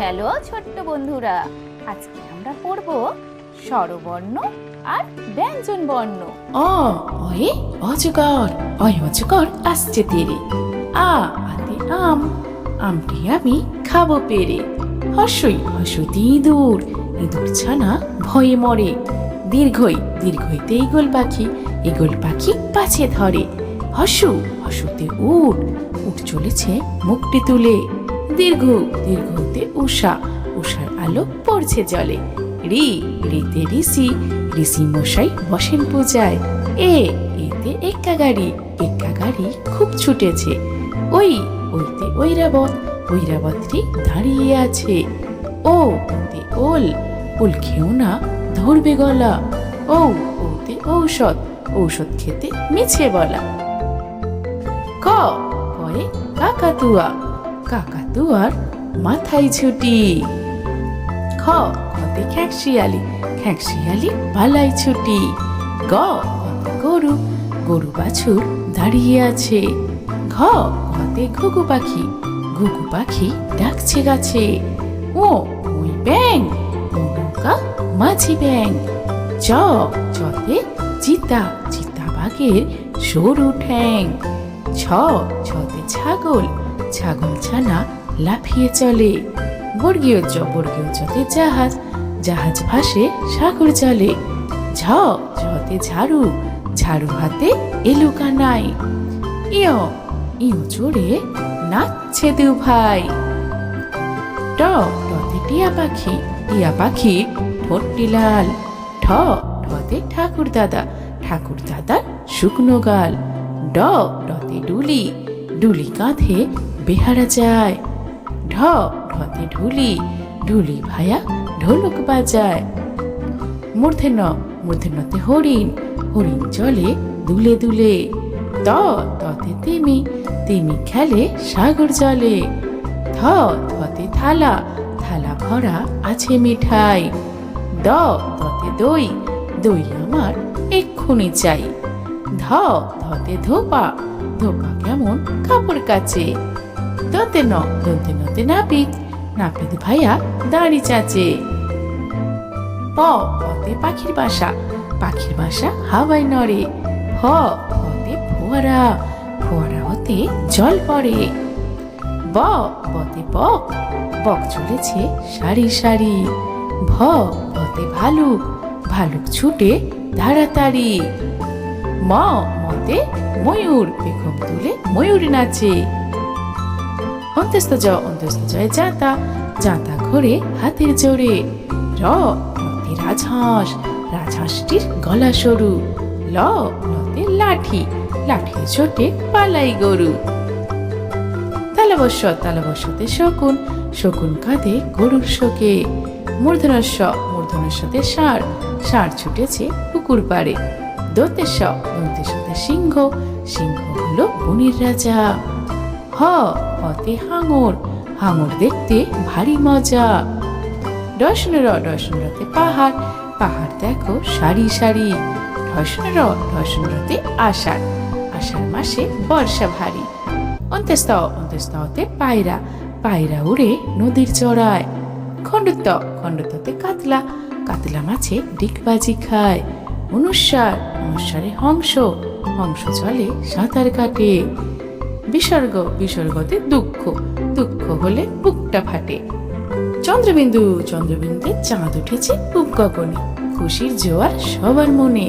Hello, ছোট্ট বন্ধুরা। আজকে আমরা পড়ব স্বরবর্ণ আর ব্যঞ্জন বর্ণ অ, অয়ে, অজগর। অয়, অজগর আসছে তেরে। আ, আতে আম। আমটি আমি খাব পেরে। হর্ষই হর্ষতি ইঁদুর। ইঁদুর ছানা ভয়ে মরে। দীর্ঘই, দীর্ঘইতে ইগল পাখি। ইগল পাখি পাছে ধরে। হসু, হসুতে উঠ উঠ চলেছে মুখটি তুলে। দীর্ঘ, দীর্ঘতে উষা উষার আলো পড়ছে জলে। রি, রিতে ঋষি ঋষি মশাই বসেন পূজায়। এ, এতে এক্কা গাড়ি এক্কা গাড়ি খুব ছুটেছে। ওই, ওইতে ঐরাবত, ঐরাবতটি দাঁড়িয়ে আছে। ও, ওতে ওল ওল খেও না, ধরবে গলা। ও, ওতে ঔষধ ঔষধ খেতে মিছে বলা। ক কয়ে কাকাতুয়া। কাকাতুয়ার মাথায় ছুটি। খ, খতে খ্যাঁকশিয়ালি খ্যাঁকশিয়ালি পালাই ছুটি। গ ঘতে গরু গরু বাছুর দাঁড়িয়ে আছে। ঘ ঘতে ঘুঘু পাখি ঘুঘু পাখি ডাকছে গাছে। ও ওই ব্যাং মাঝি ব্যাং। চ, চতে চিতা চিতা বাঘের সরু ঠ্যাং। ছ ছতে ছাগল ছাগল ছানা লাফিয়ে চলে। বর্গীয় জ বর্গীয় জতে জাহাজ জাহাজ ভাসে সাগর জলে। ঝ ঝতে ঝাড়ু ঝাড়ু হাতে এলুকা নাই ইয় ইয় চড়ে নাচছে দু ভাই। ট, টতে টিয়া পাখি টিয়া পাখি ঠোঁটটি লাল ঠ, ঠতে ঠাকুর দাদা, ঠাকুর দাদার শুকনো গাল। ড ডতে ডুলি ডুলি কাঁধে বেহারা যায়। ঢ ঢতে ঢুলি ঢুলি ভায়া ঢোলক বাজায়। মূর্ধে ন, মূর্ধে নতে হরিণ হরিণ চলে দুলে দুলে। ত, ততে তিমি তিমি খেলে সাগর জলে। থ, থতে থালা থালা ভরা আছে মিঠাই। দ দতে দই দই আমার এক্ষুনি চাই। ধ ধতে ধোপা ধোপা কেমন কাপড় কাচে। দতে ন দতে নতে নাপিত নাপিত ভাইয়া দাড়ি চাচে। প পতে পাখির বাসা পাখির বাসা হাওয়ায় নড়ে। হ হতে ফোয়ারা ফোয়ারা হতে জল পড়ে। ব বতে বক বক চলেছে সারি সারি। ভ ভতে ভালুক ভালুক ছুটে তাড়াতাড়ি। ম, মতে ময়ূর পেখম তুলে ময়ূর নাচে। অন্তস্ত জ, অন্তস্ত জয় জাতা। জাতা ঘোরে হাতের জোরে। র রতে রাজহাঁস। রাজহাঁসটির গলা সরু। ল লতে লাঠি। লাঠির ছোটে পালাই গরু। তালবস্য তালবস্যতে শকুন। শকুন কাঁধে গরুর শোকে। মূর্ধনস্য মূর্ধনস্যতে ষাঁড়। ষাঁড় ছুটেছে পুকুর পাড়ে। দন্তেশ দন্তেশতে সিংহ। সিংহ হলো বনির রাজা। হ হতে হাঙর। হাঙর দেখতে ভারী মজা। ডসনর ডসনরতে পাহাড়। পাহাড় দেখো সারি সারি। ঢসনর, ঢসনরতে আষাঢ়। আষাঢ় মাসে বর্ষা ভারী। অন্ত্যস্ত অন্ত্যস্ততে পায়রা। পায়রা উড়ে নদীর চড়ায়। খণ্ডত্ব, খণ্ডত্বতে কাতলা। কাতলা মাছে ডিগবাজি খায়। অনুস্বার অনুস্বারে হংস। হংস চলে সাঁতার কাটে। বিসর্গ, বিসর্গতে দুঃখ। দুঃখ হলে বুকটা ফাটে। চন্দ্রবিন্দু, চন্দ্রবিন্দুতে চাঁদ উঠেছে পূব গগনে খুশির জোয়ার সবার মনে।